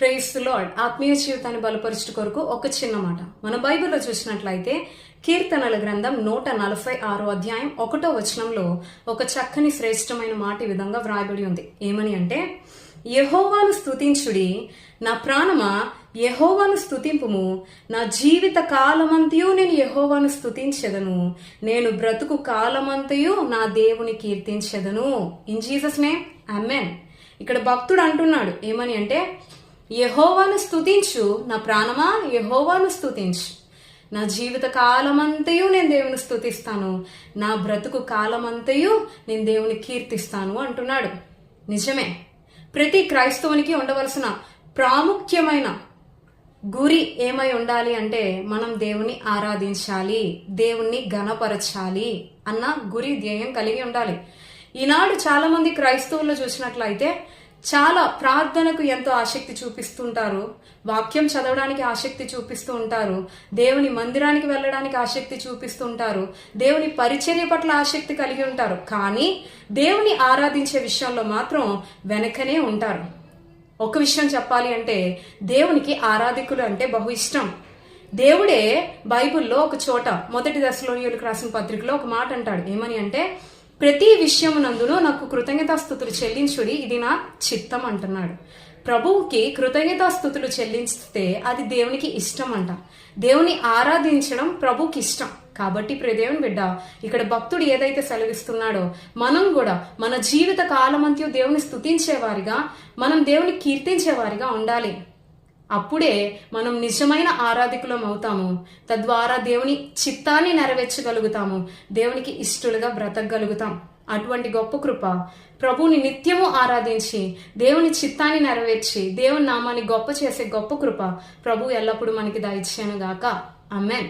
Praise lord ఆత్మీయ జీవితాన్ని బలపరచు కొరకు ఒక చిన్న మాట. మన బైబిల్లో చూసినట్లయితే కీర్తనల గ్రంథం నూట నలభై ఆరో అధ్యాయం ఒకటో వచనంలో ఒక చక్కని శ్రేష్టమైన మాట ఈ విధంగా వ్రాయబడి ఉంది. ఏమని అంటే యహోవాను స్తుతించుడి నా ప్రాణమా యహోవాను స్తుతింపుము నా జీవిత కాలమంతయు నేను యహోవాను స్తుతించెదను నేను బ్రతుకు కాలమంతయు నా దేవుని కీర్తించెదను. ఇన్ జీసస్ నేమ్ అమ్మెన్ ఇక్కడ భక్తుడు అంటున్నాడు ఏమని అంటే యహోవాను స్తుతించు. నా ప్రాణమా? యహోవాను స్తుతించు. నా జీవిత కాలమంతయు నేను దేవుని స్తుతిస్తాను. నా బ్రతుకు కాలమంతయు నేను దేవుని కీర్తిస్తాను అంటున్నాడు. నిజమే. ప్రతి క్రైస్తవునికి ఉండవలసిన ప్రాముఖ్యమైన గురి ఏమై ఉండాలి అంటే మనం దేవుని ఆరాధించాలి దేవుణ్ణి గణపరచాలి అన్న గురి ధ్యేయం కలిగి ఉండాలి. ఈనాడు చాలామంది క్రైస్తవుల్లో చూసినట్లయితే చాలా ప్రార్థనకు ఎంతో ఆసక్తి చూపిస్తుంటారు. వాక్యం చదవడానికి ఆసక్తి చూపిస్తూ ఉంటారు. దేవుని మందిరానికి వెళ్ళడానికి ఆసక్తి చూపిస్తూ ఉంటారు దేవుని పరిచర్య పట్ల ఆసక్తి కలిగి ఉంటారు. కానీ దేవుని ఆరాధించే విషయంలో మాత్రం వెనకనే ఉంటారు. ఒక విషయం చెప్పాలి అంటే దేవునికి ఆరాధికులు అంటే బహు ఇష్టం. దేవుడే బైబిల్లో ఒక చోట మొదటి దశలోనియులకు రాసిన పత్రికలో ఒక మాట అంటాడు. ఏమని అంటే ప్రతి విషయమునందును నాకు కృతజ్ఞతాస్థుతులు చెల్లించుడి ఇది నా చిత్తం అంటున్నాడు. ప్రభువుకి కృతజ్ఞతాస్థుతులు చెల్లిస్తే అది దేవునికి ఇష్టం అంట దేవుని ఆరాధించడం ప్రభుకి ఇష్టం. కాబట్టి ప్రదేవుని బిడ్డ ఇక్కడ భక్తుడు ఏదైతే సెలవిస్తున్నాడో మనం కూడా మన జీవిత కాలమంత్యం దేవుని స్థుతించేవారిగా మనం దేవుని కీర్తించేవారిగా ఉండాలి. అప్పుడే మనం నిజమైన ఆరాధికులం అవుతాము. తద్వారా దేవుని చిత్తాన్ని నెరవేర్చగలుగుతాము. దేవునికి ఇష్టలుగా బ్రతకగలుగుతాం. అటువంటి గొప్ప కృప ప్రభువుని నిత్యము ఆరాధించి దేవుని చిత్తాన్ని నెరవేర్చి దేవుని నామాన్ని గొప్ప చేసే గొప్ప కృప ప్రభు ఎల్లప్పుడూ మనకి దయచేయను గాక అమ్మెన్